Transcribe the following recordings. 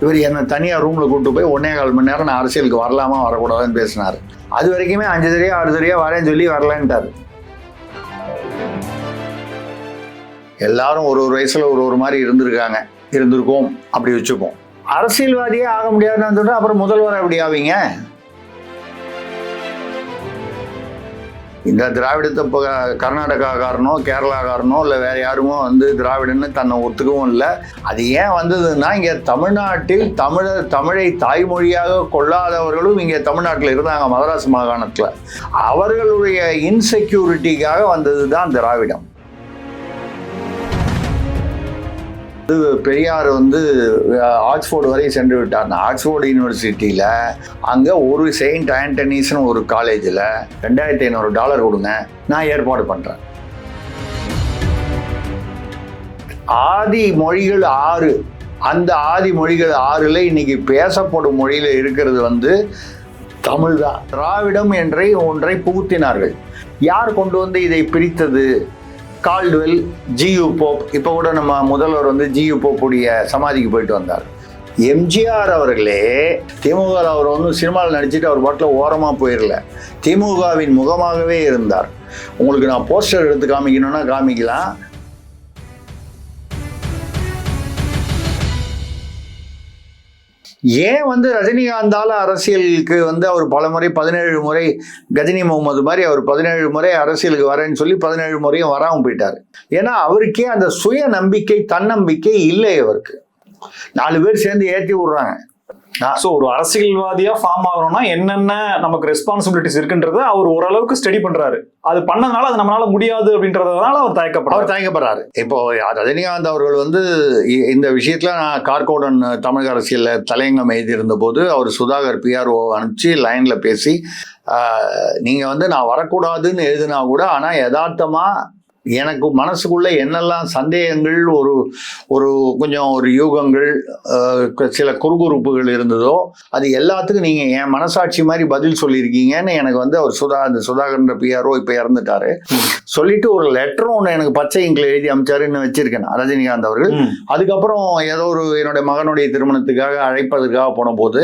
இவர் என்னை தனியாக ரூமில் கூட்டு போய் ஒன்னே கால் மணி நேரம் நான் அரசியலுக்கு வரலாமா வரக்கூடாதுன்னு பேசினார். அது வரைக்குமே அஞ்சு தடவையா ஆறு தடவையா வரேன்னு சொல்லி வரலன்ட்டார். எல்லாரும் ஒரு ஒரு வயசில் ஒரு ஒரு மாதிரி இருந்திருக்காங்க. இருந்திருக்கோம் அப்படி வச்சுப்போம். அரசியல்வாதியே ஆக முடியாதுன்னு சொல்லிட்டு அப்புறம் முதல்வர் அப்படி ஆவீங்க? இந்த திராவிடத்தை இப்போ கர்நாடகாக்காரனோ கேரளாக்காரனோ இல்லை வேற யாருமோ வந்து திராவிடன்னு தன்னை ஒத்துக்கவும் இல்லை. அது ஏன் வந்ததுன்னா இங்கே தமிழ்நாட்டில் தமிழர் தமிழை தாய்மொழியாக கொள்ளாதவர்களும் இங்கே தமிழ்நாட்டில் இருந்தாங்க மதராஸ் மாகாணத்தில். அவர்களுடைய இன்செக்யூரிட்டிக்காக வந்தது தான் திராவிடம். இது பெரியார் வந்து ஆக்ஸ்ஃபோர்டு ஆக்ஸ்போர்டு வரை சென்று விட்டார். ஆக்ஸ்போர்டு யூனிவர்சிட்டியில் அங்கே ஒரு செயின்ட் ஆண்டனிஸ்னு ஒரு காலேஜில் ரெண்டாயிரத்தி ஐநூறு டாலர் கொடுங்க நான் ஏற்பாடு பண்ணுறேன் ஆதி மொழிகள் ஆறு. அந்த ஆதி மொழிகள் ஆறுல இன்னைக்கு பேசப்படும் மொழியில் இருக்கிறது வந்து தமிழ் தான் திராவிடம் என்றை ஒன்றை புகுத்தினார்கள். யார் கொண்டு வந்து இதை பிரித்தது? கால்டுவெல் ஜியு போப் இப்போ கூட நம்ம முதல்வர் வந்து ஜியு போப்புடைய சமாதிக்கு போயிட்டு வந்தார். எம்ஜிஆர் அவர்களே திமுக அவர் வந்து சினிமாவில் நடிச்சுட்டு அவர் பாட்டில் ஓரமாக போயிடல திமுகவின் முகமாகவே இருந்தார். உங்களுக்கு நான் போஸ்டர் எடுத்து காமிக்கணும்னா காமிக்கலாம். ஏன் வந்து ரஜினிகாந்தால அரசியலுக்கு வந்து அவர் பல முறை பதினேழு முறை கஜினி முகமது மாதிரி அவர் பதினேழு முறை அரசியலுக்கு வரேன்னு சொல்லி பதினேழு முறையும் வராமல் போயிட்டார். ஏன்னா அவருக்கே அந்த சுய நம்பிக்கை தன்னம்பிக்கை இல்லை அவருக்கு நாலு பேர் சேர்ந்து ஏற்றி விடுறாங்க. சோ ஒரு அரசியல்வாதியா ஃபார்ம் ஆகணும்னா என்னென்ன நமக்கு ரெஸ்பான்சிபிலிட்டிஸ் இருக்குன்றத அவர் ஓரளவுக்கு ஸ்டடி பண்றாரு. அது பண்ணதுனால அது நம்மளால முடியாது அப்படின்றதுனால அவர் தயக்கப்படுறாரு. அவர் தயக்கப்படுறாரு இப்போ ரஜினிகாந்த் அவர்கள் வந்து இந்த விஷயத்துல நான் கார்கோடன் தமிழக அரசியல்ல தலையங்கம் எழுதியிருந்த போது அவர் சுதாகர் பிஆர்ஓ அனுப்பிச்சு லைன்ல பேசி நீங்க வந்து நான் வரக்கூடாதுன்னு எழுதினா கூட ஆனா யதார்த்தமா எனக்கு மனசுக்குள்ள என்னெல்லாம் சந்தேகங்கள் ஒரு ஒரு கொஞ்சம் ஒரு யூகங்கள் சில குறுகுறுப்புகள் இருந்ததோ அது எல்லாத்துக்கும் நீங்க என் மனசாட்சி மாதிரி பதில் சொல்லியிருக்கீங்கன்னு எனக்கு வந்து அவர் சுதா அந்த சுதாகர்ன்ற பிஆர்ஓ இப்போ இறந்துட்டாரு. சொல்லிட்டு ஒரு லெட்டரும் ஒன்று எனக்கு பச்சை இங்கில் எழுதி அமைச்சாருன்னு வச்சிருக்கேன் ரஜினிகாந்த் அவர்கள். அதுக்கப்புறம் ஏதோ ஒரு என்னுடைய மகனுடைய திருமணத்துக்காக அழைப்பதற்காக போன போது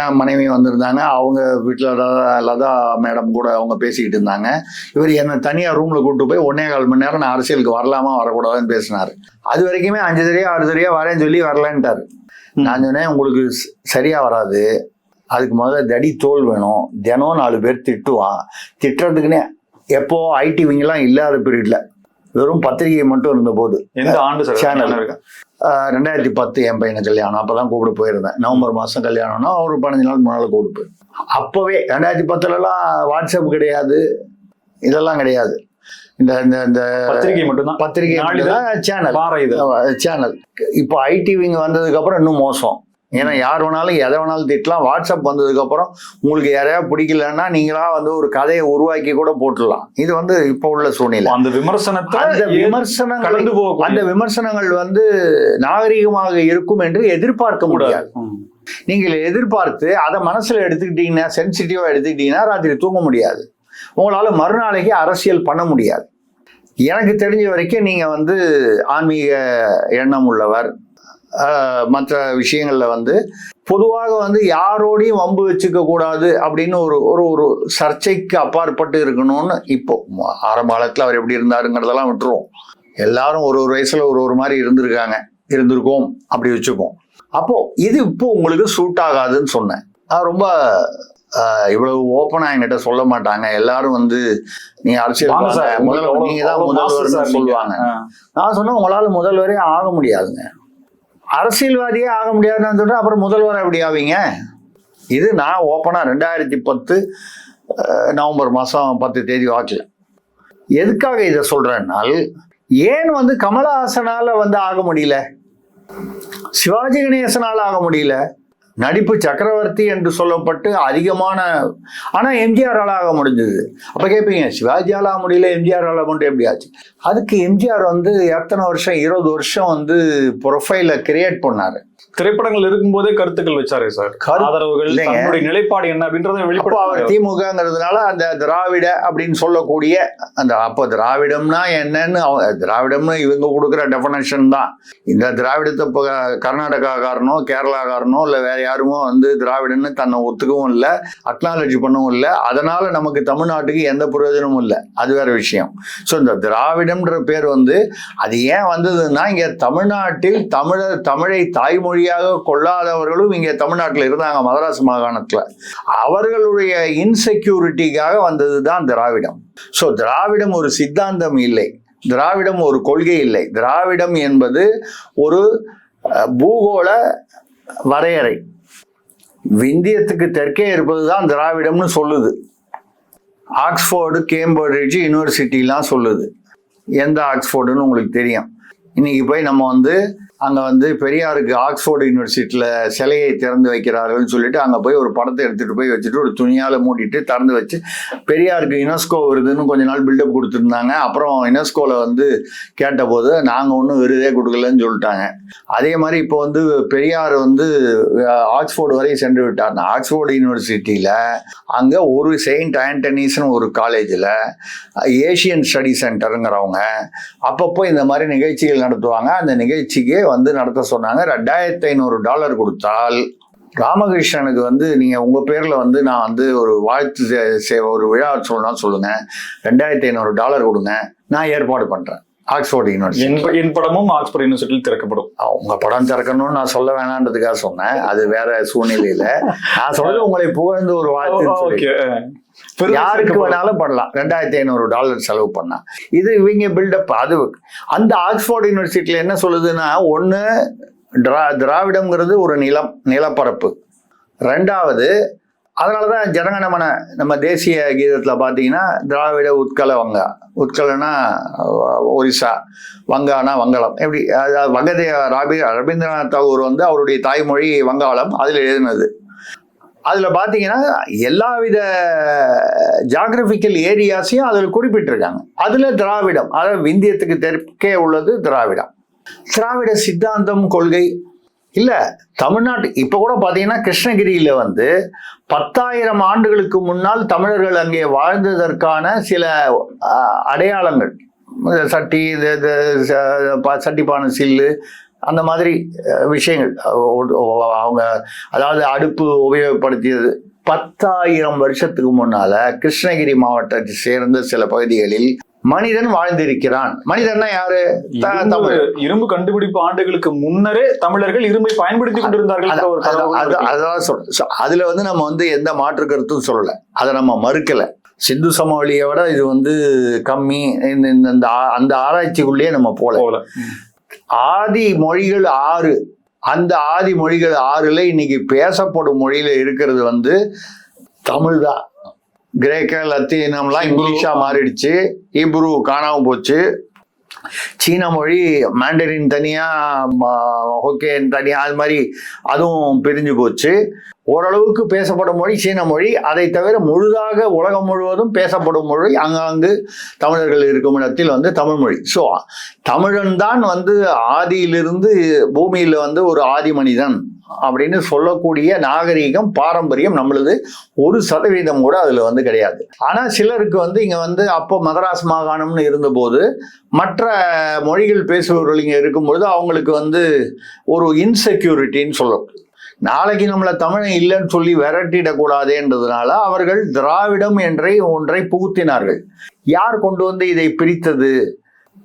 என் மனைவி வந்திருந்தாங்க. அவங்க வீட்டில் லதா மேடம் கூட அவங்க பேசிக்கிட்டு இருந்தாங்க. இவர் என்னை தனியாக ரூமில் கூட்டு போய் ஒன்னே கால் மணி நேரம் நான் அரசியலுக்கு வரலாமா வரக்கூடாதுன்னு பேசினார். அது வரைக்குமே அஞ்சு தடவையா ஆறு தடவையா வரேன்னு சொல்லி வரலன்ட்டாரு. நான் சொன்னேன் உங்களுக்கு ஸ்- சரியா வராது. அதுக்கு முதல்ல தடி தோல் வேணும். தினம் நாலு பேர் திட்டுவான் திட்டுறதுக்குன்னே எப்போ ஐடி விங்கெல்லாம் இல்லாத பீரியட்ல வெறும் பத்திரிகை மட்டும் இருந்த போது. எந்த ஆண்டு ஆஹ் ரெண்டாயிரத்தி பத்து என் பையனை கல்யாணம். அப்பதான் கூப்பிட போயிருந்தேன். நவம்பர் மாசம் கல்யாணம்னா ஒரு பதினஞ்சு நாள் முன்னால கூப்பிட்டு போயிருந்தேன். அப்பவே ரெண்டாயிரத்தி பத்துலலாம் வாட்ஸ்அப் கிடையாது. இதெல்லாம் கிடையாது. இந்த இந்த இந்த பத்திரிகை மட்டும்தான். பத்திரிகை சேனல் சேனல் இப்போ ஐடி விங் வந்ததுக்கு அப்புறம் இன்னும் மோசம். ஏன்னா யார் வேணாலும் எதை வேணாலும் திட்டலாம். வாட்ஸ்அப் வந்ததுக்கு அப்புறம் உங்களுக்கு யாரையா பிடிக்கலன்னா நீங்களா வந்து ஒரு கதையை உருவாக்கி கூட போட்டுடலாம். இது வந்து இப்போ உள்ள சூழ்நிலை. அந்த விமர்சனத்தை அந்த விமர்சனங்கள் போகக்கூடிய அந்த விமர்சனங்கள் வந்து நாகரிகமாக இருக்கும் என்று எதிர்பார்க்க முடியாது. நீங்கள் எதிர்பார்த்து அதை மனசுல எடுத்துக்கிட்டீங்கன்னா சென்சிட்டிவா எடுத்துக்கிட்டீங்கன்னா ராத்திரி தூங்க முடியாது. உங்களால மறுநாளைக்கு அரசியல் பண்ண முடியாது. எனக்கு தெரிஞ்ச வரைக்கும் நீங்கள் வந்து ஆன்மீக எண்ணம் உள்ளவர். மற்ற விஷயங்களில் வந்து பொதுவாக வந்து யாரோடையும் வம்பு வச்சுக்க கூடாது அப்படின்னு ஒரு ஒரு ஒரு சர்ச்சைக்கு அப்பாற்பட்டு இருக்கணும்னு இப்போ ஆரம்ப காலத்தில் அவர் எப்படி இருந்தாருங்கிறதெல்லாம் விட்டுருவோம். எல்லாரும் ஒரு ஒரு வயசில் ஒரு ஒரு மாதிரி இருந்திருக்காங்க. இருந்திருக்கோம். அப்படி வச்சுப்போம். அப்போ இது இப்போ உங்களுக்கு சூட் ஆகாதுன்னு சொன்னேன். நான் ரொம்ப இவ்வளவு ஓப்பனா என்கிட்ட சொல்ல மாட்டாங்க. எல்லாரும் வந்து நீ அரசியல் முதல்வர் உங்களுக்கு நீங்க தான் நீங்க. சொல்லுவாங்க. நான் சொன்னேன் உங்களால முதல்வரே ஆக முடியாதுங்க. அரசியல்வாதியே ஆக முடியாதுன்னு சொல்றேன் அப்புறம் முதல்வர் எப்படி ஆவீங்க? இது நான் ஓப்பனா ரெண்டாயிரத்தி பத்து நவம்பர் மாசம் பத்து தேதி வாக்கில் எதுக்காக இதை சொல்றேன்னால் ஏன் வந்து கமலஹாசனால வந்து ஆக முடியல? சிவாஜி கணேசனால ஆக முடியல? நடிப்பு சக்கரவர்த்தி என்று சொல்லப்பட்டு அதிகமான ஆனால் எம்ஜிஆரால் ஆக முடிஞ்சது. அப்போ கேட்பீங்க சிவாஜியால ஆக முடியல எம்ஜிஆரால மட்டும் எப்படி ஆச்சு? அதுக்கு எம்ஜிஆர் வந்து எத்தனை வருஷம் இருபது வருஷம் வந்து ப்ரொஃபைலை கிரியேட் பண்ணார். திரைப்படங்கள் இருக்கும்போதே கருத்துக்கள் வச்சாரு சார். ஆதரவுகள். தன்னுடைய நிலைப்பாடு என்ன அப்படின்றத வெளிப்படுத்த திமுகங்கிறதுனால அந்த திராவிட அப்படின்னு சொல்லக்கூடிய அந்த அப்போ திராவிடம்னா என்னன்னு திராவிடம்னு இவங்க கொடுக்குற டெஃபனேஷன் தான். இந்த திராவிடத்தை இப்போ கர்நாடகாக்காரனோ கேரளாக்காரனோ இல்லை வேற யாருமோ வந்து திராவிடன்னு தன்னை ஒத்துக்கவும் இல்லை அக்னாலஜி பண்ணவும் இல்லை. அதனால நமக்கு தமிழ்நாட்டுக்கு எந்த பிரயோஜனமும் இல்லை. அது வேற விஷயம். ஸோ இந்த திராவிடம்ன்ற பேர் வந்து அது ஏன் வந்ததுன்னா இங்கே தமிழ்நாட்டில் தமிழர் தமிழை மொழியாக கொள்ளாதவர்களும் இங்கே தமிழ்நாட்டில் இருந்தாங்க மதராஸ் மாகாணத்தில். அவர்களுடைய இன்செக்யூரிட்டிக்காக வந்தது தான் திராவிடம். ஸோ திராவிடம் ஒரு சித்தாந்தம் இல்லை. திராவிடம் ஒரு கொள்கை இல்லை. திராவிடம் என்பது ஒரு பூகோள வரையறை. விந்தியத்துக்கு தெற்கே இருப்பது தான் திராவிடம்னு சொல்லுது. ஆக்ஸ்போர்டு கேம்பிரிட்ஜ் யூனிவர்சிட்டிலாம் சொல்லுது. எந்த ஆக்ஸ்போர்டுன்னு உங்களுக்கு தெரியும். இன்னைக்கு போய் நம்ம வந்து அங்கே வந்து பெரியாருக்கு ஆக்ஸ்ஃபோர்டு யூனிவர்சிட்டியில் சிலையை திறந்து வைக்கிறார்கள்னு சொல்லிட்டு அங்கே போய் ஒரு படத்தை எடுத்துகிட்டு போய் வச்சுட்டு ஒரு துணியால் மூடிட்டு திறந்து வச்சு பெரியாருக்கு யுனெஸ்கோ வருதுன்னு கொஞ்ச நாள் பில்டப் கொடுத்துருந்தாங்க. அப்புறம் யுனெஸ்கோவில் வந்து கேட்டபோது நாங்கள் ஒன்றும் விருதே கொடுக்கலன்னு சொல்லிட்டாங்க. அதே மாதிரி இப்போ வந்து பெரியார் வந்து ஆக்ஸ்ஃபோர்டு வரை சென்று விட்டார். ஆக்ஸ்ஃபோர்டு யூனிவர்சிட்டியில் அங்கே ஒரு செயின்ட் ஆண்டனிஸ்னு ஒரு காலேஜில் ஏஷியன் ஸ்டடி சென்டருங்கிறவங்க அப்பப்போ இந்த மாதிரி நிகழ்ச்சிகள் நடத்துவாங்க. அந்த நிகழ்ச்சிக்கு வந்து நடத்த சொன்னாங்க. ரெண்டாயிரத்தி ஐநூறு டாலர் கொடுத்தால் ராமகிருஷ்ணனுக்கு வந்து நீங்கள் உங்கள் பேரில் வந்து நான் வந்து ஒரு வாழ்த்து சே- ஒரு விழா சொல்லணும்னா சொல்லுங்கள் ரெண்டாயிரத்தி ஐநூறு டாலர் கொடுங்க. நான் ஏற்பாடு பண்ணுறேன் ஆக்ஸ்போர்டு யூனிவர்சிட்டி. என் படமும் ஆக்ஸ்போர்ட் யூனிவர்சிட்டியில் திறக்கப்படும். உங்க படம் திறக்கணும்னு நான் சொல்ல வேணான்றதுக்காக சொன்னேன். அது வேற சூழ்நிலையில. நான் சொல்றது உங்களை புகழ்ந்து ஒரு வாழ்த்து யாருக்கு வேணாலும் பண்ணலாம். ரெண்டாயிரத்தி ஐநூறு டாலர் செலவு பண்ணா. இது இவங்க பில்டப் அது அந்த ஆக்ஸ்போர்ட் யூனிவர்சிட்டியில என்ன சொல்லுதுன்னா ஒன்று திரா திராவிடம்ங்கிறது ஒரு நிலம் நிலப்பரப்பு. ரெண்டாவது அதனால தான் ஜனகணமன நம்ம தேசிய கீதத்தில் பார்த்தீங்கன்னா திராவிட உட்கல வங்கா. உட்கலனா ஒரிசா வங்கானா வங்காளம். எப்படி அதாவது வங்கதே ராபி ரவீந்திரநாத் தாகூர் வந்து அவருடைய தாய்மொழி வங்காளம் அதில் எழுதினது. அதில் பார்த்தீங்கன்னா எல்லாவித ஜாகிரபிக்கல் ஏரியாஸையும் அதில் குறிப்பிட்டிருக்காங்க. அதில் திராவிடம் அதாவது விந்தியத்துக்கு தெற்கே உள்ளது திராவிடம். திராவிட சித்தாந்தம் கொள்கை. இல்லை தமிழ்நாட்டு இப்போ கூட பார்த்தீங்கன்னா கிருஷ்ணகிரியில் வந்து பத்தாயிரம் ஆண்டுகளுக்கு முன்னால் தமிழர்கள் அங்கே வாழ்ந்ததற்கான சில அடையாளங்கள். இந்த சட்டி இது இது ப- சில்லு அந்த மாதிரி விஷயங்கள். அவங்க அதாவது அடுப்பு உபயோகப்படுத்தியது பத்தாயிரம் வருஷத்துக்கு முன்னால கிருஷ்ணகிரி மாவட்டத்தை சேர்ந்த சில பகுதிகளில் மனிதன் வாழ்ந்திருக்கிறான். மனிதன்னா யாரு? தமிழ். இரும்பு கண்டுபிடிப்பு ஆண்டுகளுக்கு முன்னரே தமிழர்கள் இரும்பை பயன்படுத்தி கொண்டிருந்தார்கள். அதான் அதுல வந்து நம்ம வந்து எந்த மாற்று கருத்தும் சொல்லல. அதை நம்ம மறுக்கல. சிந்து சமவெளியை விட இது வந்து கம்மி. இந்த அந்த ஆராய்ச்சிக்குள்ளேயே நம்ம போல. ஆதி மொழிகள் ஆறு. அந்த ஆதி மொழிகள் ஆறுல இன்னைக்கு பேசப்படும் மொழியில இருக்கிறது வந்து தமிழ் தான் கிரேக்க லத்தீனம்லாம். இங்கிலீஷா மாறிடுச்சு. ஹீப்ரு காணாம போச்சு. சீன மொழி மாண்டரின் தனியா ஹொக்கேன் தனியா அது மாதிரி அதுவும் பிரிஞ்சு போச்சு. ஓரளவுக்கு பேசப்படும் மொழி சீன மொழி. அதை தவிர முழுதாக உலகம் முழுவதும் பேசப்படும் மொழி அங்காங்கு தமிழர்கள் இருக்கும் இடத்தில் வந்து தமிழ் மொழி. ஸோ தமிழன் தான் வந்து ஆதியிலிருந்து பூமியில் வந்து ஒரு ஆதி மனிதன் அப்படின்னு சொல்லக்கூடிய நாகரீகம் பாரம்பரியம் நம்மளுது ஒரு சதவீதம் கூட அதில் வந்து கிடையாது. ஆனால் சிலருக்கு வந்து இங்கே வந்து அப்போ மதராஸ் மாகாணம்னு இருந்தபோது மற்ற மொழிகள் பேசுபவர்கள் இங்கே இருக்கும்பொழுது அவங்களுக்கு வந்து ஒரு இன்செக்யூரிட்டின்னு சொல்லப்படுது நாளைக்கு நம்மளை தமிழன் இல்லைன்னு சொல்லி விரட்டிடக்கூடாதேன்றதுனால அவர்கள் திராவிடம் என்றை ஒன்றை புகுத்தினார்கள். யார் கொண்டு வந்து இதை பிரித்தது?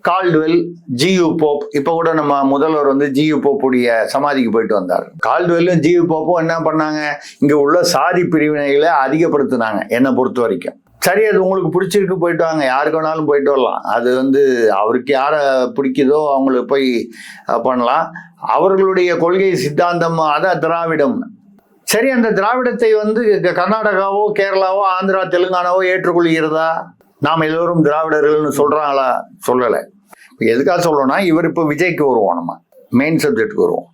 Caldwell G U Pope. இப்போ கூட நம்ம முதல்வர் வந்து ஜியு போப்புடைய சமாதிக்கு போயிட்டு வந்தார். கால்டுவெல்லும் ஜியு போப்பும் என்ன பண்ணாங்க? இங்கே உள்ள சாதி பிரிவினைகளை அதிகப்படுத்தினாங்க என்னை பொறுத்த வரைக்கும். சரி அது உங்களுக்கு பிடிச்சிருக்கு போயிட்டு வாங்க. யாருக்கு வேணாலும் போயிட்டு வரலாம். அது வந்து அவருக்கு யாரை பிடிக்குதோ அவங்களுக்கு போய் பண்ணலாம். அவர்களுடைய கொள்கை சித்தாந்தம் அதான் திராவிடம். சரி அந்த திராவிடத்தை வந்து க- கர்நாடகாவோ கேரளாவோ ஆந்திரா தெலுங்கானாவோ ஏற்றுக்கொள்கிறதா? நாம் எல்லோரும் திராவிடர்கள்னு சொல்கிறாங்களா சொல்லலை. இப்போ எதுக்காக சொல்லணும்னா இவர் இப்போ விஜய்க்கு வருவோம் நம்ம. மெயின் சப்ஜெக்ட்டுக்கு வருவோம்.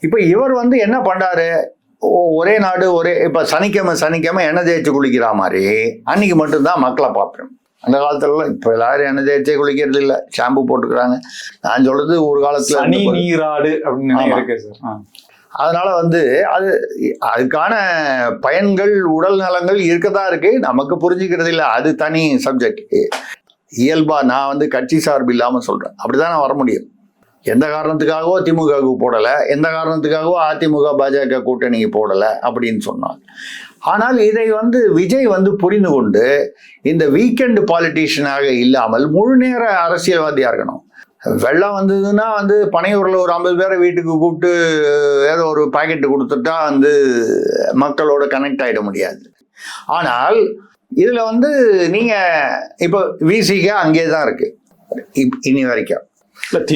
இப்போ இவர் வந்து என்ன பண்ணுறாரு ஒரே நாடு ஒரே இப்போ சனிக்கிழமை சனிக்கிழமை எண்ணெய் தேய்ச்சி குளிக்கிற மாதிரி அன்னைக்கு மட்டும்தான் மக்களை பார்ப்பேன் அந்த காலத்துலலாம் இப்போ எல்லாரும் எண்ணெய் தேய்ச்சே குளிக்கிறது இல்லை. ஷாம்பு போட்டுக்கிறாங்க. நான் சொல்றது ஒரு காலத்துல சனி நீராடு அப்படின்னு. இருக்கு சார். அதனால வந்து அது அதுக்கான பயன்கள் உடல் நலங்கள் இருக்கதான் இருக்கு. நமக்கு புரிஞ்சுக்கிறது இல்லை. அது தனி சப்ஜெக்ட் இயல்பா நான் வந்து கட்சி சார்பு இல்லாம சொல்றேன். அப்படிதான் நான் வர முடியும். எந்த காரணத்துக்காகவோ திமுகவுக்கு போடலை எந்த காரணத்துக்காகவோ அதிமுக பாஜக கூட்டணிக்கு போடலை அப்படின்னு சொன்னாங்க. ஆனால் இதை வந்து விஜய் வந்து புரிந்து கொண்டு இந்த வீக்கெண்டு பாலிட்டிஷியனாக இல்லாமல் முழு நேர அரசியல்வாதியாக இருக்கணும். வெள்ளம் வந்ததுன்னா வந்து பனையூரில் ஒரு ஐம்பது பேரை வீட்டுக்கு கூப்பிட்டு ஏதோ ஒரு பாக்கெட்டு கொடுத்துட்டா வந்து மக்களோட கனெக்ட் ஆகிட முடியாது. ஆனால் இதில் வந்து நீங்கள் இப்போ விசிக அங்கேயே தான் இருக்குது இப்- இனி வரைக்கும்.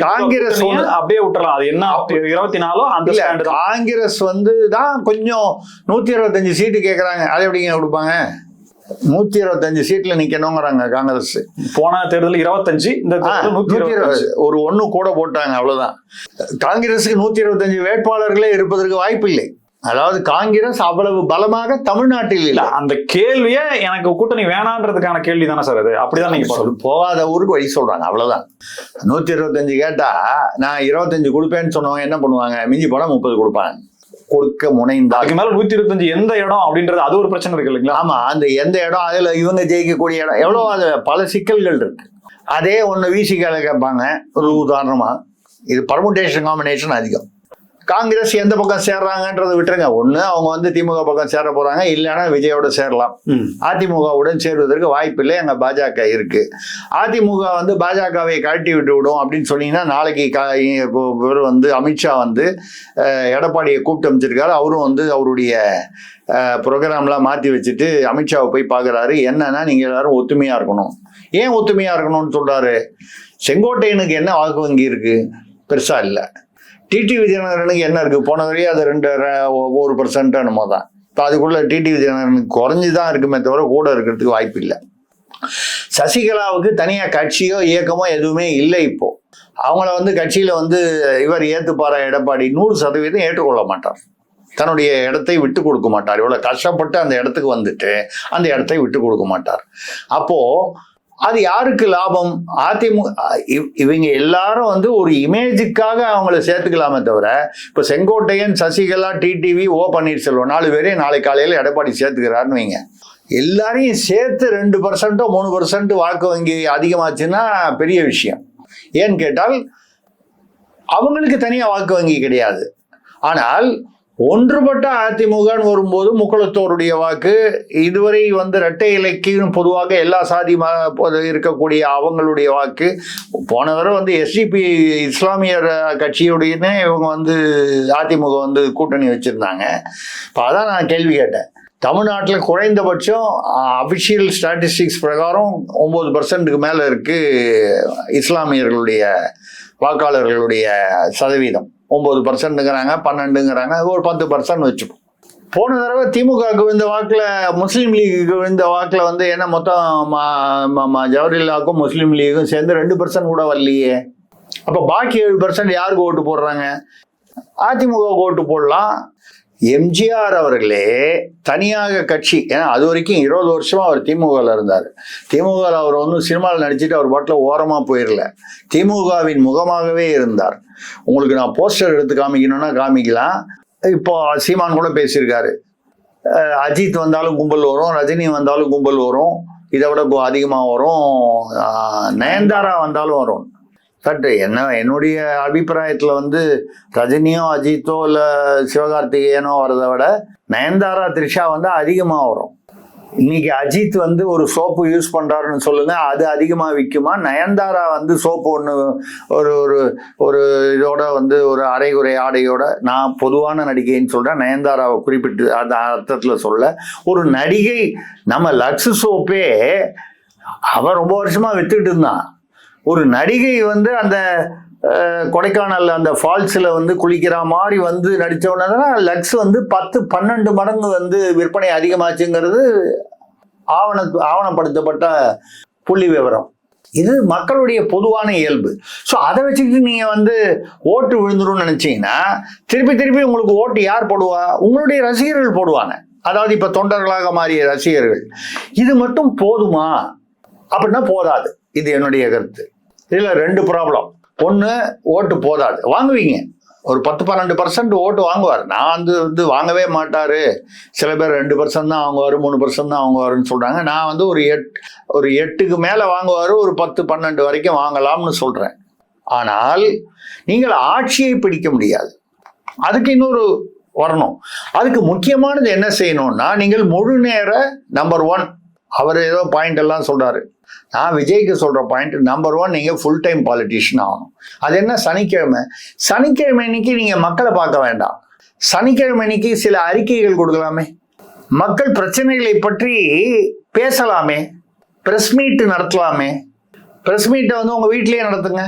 காங்கிரஸ் அப்படியே விட்டுறலாம். அது என்ன இருபத்தி நாலோ அந்த காங்கிரஸ் வந்து தான் கொஞ்சம் நூத்தி இருபத்தஞ்சு சீட்டு கேக்குறாங்க. அதை எப்படிங்க கொடுப்பாங்க? நூத்தி இருபத்தஞ்சு சீட்ல நிக்கணுங்கிறாங்க காங்கிரஸ். போன தேர்தல் இருபத்தஞ்சு இந்த. ஒரு ஒண்ணு கூட போட்டாங்க அவ்வளவுதான். காங்கிரஸுக்கு நூத்தி இருபத்தஞ்சு வேட்பாளர்களே இருப்பதற்கு வாய்ப்பு இல்லை அதாவது காங்கிரஸ் அவ்வளவு பலமாக தமிழ்நாட்டில் இல்ல. அந்த கேள்வியே எனக்கு கூட்டணி வேணான்றதுக்கான கேள்வி தானே சார் அது? அப்படிதான் நீங்க சொல்லு போகாத ஊருக்கு வழி சொல்றாங்க அவ்வளவுதான். நூத்தி இருபத்தஞ்சு கேட்டா நான் இருபத்தஞ்சு கொடுப்பேன்னு சொன்னவங்க என்ன பண்ணுவாங்க? மிஞ்சி போனா முப்பது கொடுப்பாங்க. கொடுக்க முனைந்தால். அதுக்கு மேல நூத்தி இருபத்தஞ்சு எந்த இடம் அப்படின்றது அது ஒரு பிரச்சனை இருக்கு இல்லைங்களா? ஆமா அந்த எந்த இடம் அதுல இவங்க ஜெயிக்கக்கூடிய இடம் எவ்வளோ அது பல சிக்கல்கள் இருக்கு. அதே ஒன்று விசிகால கேட்பாங்க ஒரு உதாரணமா இது பர்முடேஷன் காம்பினேஷன் அதிகம். காங்கிரஸ் எந்த பக்கம் சேர்றாங்கன்றதை விட்டுருங்க. ஒண்ணு அவங்க வந்து திமுக பக்கம் சேர போறாங்க இல்லைன்னா விஜயோட சேரலாம். அதிமுகவுடன் சேர்வதற்கு வாய்ப்பில்லை அங்க பாஜக இருக்கு. அதிமுக வந்து பாஜகவை கழட்டி விட்டு விடும் அப்படின்னு சொன்னீங்கன்னா நாளைக்கு கா- இப்போ இவர் வந்து அமித்ஷா வந்து எடப்பாடியை கூப்பிட்டு அமைச்சிருக்காரு. அவரும் வந்து அவருடைய ப்ரோக்ராம்லாம் மாற்றி வச்சுட்டு அமித்ஷாவை போய் பார்க்குறாரு என்னன்னா நீங்கள் எல்லாரும் ஒத்துமையாக இருக்கணும். ஏன் ஒத்துமையாக இருக்கணும்னு சொல்கிறாரு செங்கோட்டையனுக்கு என்ன வாக்கு வங்கி இருக்கு? பெருசாக இல்லை. டிடி விஜயநகரனுக்கு என்ன இருக்குது போன வரையும் அது ரெண்டு ஒரு பர்சன்ட் என்னமோ தான். இப்போ அதுக்குள்ளே டிடி விஜயநகரனுக்கு குறைஞ்சி தான் இருக்குமே தவிர கூட இருக்கிறதுக்கு வாய்ப்பு இல்லை. சசிகலாவுக்கு தனியாக கட்சியோ இயக்கமோ எதுவுமே இல்லை இப்போது அவங்கள வந்து கட்சியில் வந்து இவர் ஏற்றுப்பாரா எடப்பாடி நூறு சதவீதம் ஏற்றுக்கொள்ள மாட்டார். தன்னுடைய இடத்தை விட்டு கொடுக்க மாட்டார். இவ்வளோ கஷ்டப்பட்டு அந்த இடத்துக்கு வந்துட்டு அந்த இடத்தை விட்டு கொடுக்க மாட்டார். அப்போது அது யாருக்கு லாபம்? அதிமுக இவ்- இவங்க எல்லாரும் வந்து ஒரு இமேஜுக்காக அவங்கள சேர்த்துக்கலாமே தவிர இப்போ செங்கோட்டையன் சசிகலா டிடிவி ஓ பன்னீர்செல்வம் நாலு பேரையும் நாளை காலையில் எடப்பாடி சேர்த்துக்கிறாருன்னு வைங்க. எல்லாரையும் சேர்த்து ரெண்டு பர்சன்ட்டோ மூணு பர்சன்ட் வாக்கு வங்கி அதிகமாச்சுன்னா பெரிய விஷயம். ஏன்னு கேட்டால் அவங்களுக்கு தனியாக வாக்கு வங்கி கிடையாது. ஆனால் ஒன்றுபட்ட அதிமுகன்னு வரும்போது முக்குளத்தோருடைய வாக்கு இதுவரை வந்து இரட்டை இலைக்கு பொதுவாக எல்லா சாதி இருக்கக்கூடிய அவங்களுடைய வாக்கு. போன தடவை வந்து எஸ்டிபி இஸ்லாமியர் கட்சியுடையனே இவங்க வந்து அதிமுக வந்து கூட்டணி வச்சுருந்தாங்க. இப்போ அதான் நான் கேள்வி கேட்டேன். தமிழ்நாட்டில் குறைந்தபட்சம் அபிஷியல் ஸ்டாட்டிஸ்டிக்ஸ் பிரகாரம் ஒம்பது பர்சன்ட்டுக்கு மேலே இருக்குது இஸ்லாமியர்களுடைய வாக்காளர்களுடைய சதவீதம். ஒம்பது பர்சன்ட்டுங்கிறாங்க பன்னெண்டுங்கிறாங்க ஒரு பத்து பர்சன்ட் வச்சுப்போம். போன தடவை திமுகவுக்கு விழுந்த வாக்கில் முஸ்லீம் லீகுக்கு விழுந்த வாக்கில் வந்து என்ன மொத்தம் ஜவஹர்லாக்கும் முஸ்லீம் லீக்கும் சேர்ந்து ரெண்டு பர்சன்ட் கூட வரலையே. அப்போ பாக்கி ஏழு பர்சன்ட் யாருக்கு ஓட்டு போடுறாங்க? அதிமுக ஓட்டு போடலாம். எம்ஜிஆர் அவர்களே தனியாக கட்சி. ஏன்னா அது வரைக்கும் இருபது வருஷமா அவர் திமுகவில் இருந்தார். திமுகவில் அவர் ஒன்றும் சினிமாவில் நடிச்சுட்டு அவர் பாட்டில் ஓரமாக போயிடல திமுகவின் முகமாகவே இருந்தார். உங்களுக்கு நான் போஸ்டர் எடுத்து காமிக்கணும்னா காமிக்கலாம். இப்போ சீமான் கூட பேசியிருக்காரு. அஜித் வந்தாலும் கும்பல் வரும் ரஜினி வந்தாலும் கும்பல் வரும் இதை விட அதிகமாக வரும். நயன்தாரா வந்தாலும் வரும். பட் என்ன என்னுடைய அபிப்பிராயத்தில் வந்து ரஜினியோ அஜித்தோ இல்லை சிவகார்த்திகேயனோ வரதை விட நயன்தாரா த்ரிஷா வந்து அதிகமாக வரும். இன்னைக்கு அஜித் வந்து ஒரு சோப்பு யூஸ் பண்ணுறாருன்னு சொல்லுங்க அது அதிகமாக விற்குமா நயன்தாரா வந்து சோப்பு ஒன்று ஒரு ஒரு ஒரு இதோட வந்து ஒரு அரைகுறை ஆடையோட நான் பொதுவான நடிகைன்னு சொல்கிறேன் நயன்தாராவை குறிப்பிட்டு அந்த அர்த்தத்தில் சொல்ல ஒரு நடிகை நம்ம லக்ஸ் சோப்பே அவன் ரொம்ப வருஷமாக வித்துக்கிட்டு இருந்தான். ஒரு நடிகை வந்து அந்த கொடைக்கானல் அந்த ஃபால்ஸில் வந்து குளிக்கிற மாதிரி வந்து நடித்த உடனே லக்ஸ் வந்து பத்து பன்னெண்டு மடங்கு வந்து விற்பனை அதிகமாச்சுங்கிறது ஆவண ஆவணப்படுத்தப்பட்ட புள்ளி விவரம். இது மக்களுடைய பொதுவான இயல்பு. ஸோ அதை வச்சுக்கிட்டு நீங்கள் வந்து ஓட்டு விழுந்துரும்னு நினச்சிங்கன்னா திருப்பி திருப்பி உங்களுக்கு ஓட்டு யார் போடுவா? உங்களுடைய ரசிகர்கள் போடுவாங்க. அதாவது இப்போ தொண்டர்களாக மாறிய ரசிகர்கள். இது மட்டும் போதுமா? அப்படின்னா போதாது. இது என்னுடைய கருத்து. இதில் ரெண்டு ப்ராப்ளம் ஒன்று ஓட்டு போதாது. வாங்குவீங்க. ஒரு பத்து பன்னெண்டு பர்சன்ட் ஓட்டு வாங்குவார். நான் வந்து வந்து வாங்கவே மாட்டார். சில பேர் ரெண்டு பர்சன்ட் தான் வாங்குவார் மூணு பர்சன்ட் தான் வாங்குவாருன்னு சொல்கிறாங்க நான் வந்து ஒரு எட் ஒரு எட்டுக்கு மேலே வாங்குவார் ஒரு பத்து பன்னெண்டு வரைக்கும் வாங்கலாம்னு சொல்கிறேன் ஆனால் நீங்கள் ஆட்சியை பிடிக்க முடியாது. அதுக்கு இன்னொரு வரணும். அதுக்கு முக்கியமானது என்ன செய்யணும்னா நீங்கள் முழு நேர நம்பர் ஒன் அவர் ஏதோ பாயிண்ட் எல்லாம் சொல்கிறாரு நான் விஜய்க்கு சொல்கிற பாயிண்ட் நம்பர் ஒன் நீங்கள் ஃபுல் டைம் பாலிட்டிஷியன் ஆகணும். அது என்ன? சனிக்கிழமை. சனிக்கிழமை அன்னைக்கு நீங்கள் மக்களை பார்க்க வேண்டாம். சனிக்கிழமை அன்னைக்கு சில அறிக்கைகள் கொடுக்கலாமே. மக்கள் பிரச்சனைகளை பற்றி பேசலாமே. Press meet நடத்தலாமே. ப்ரெஸ் மீட்டை வந்து உங்கள் வீட்லேயே நடத்துங்க.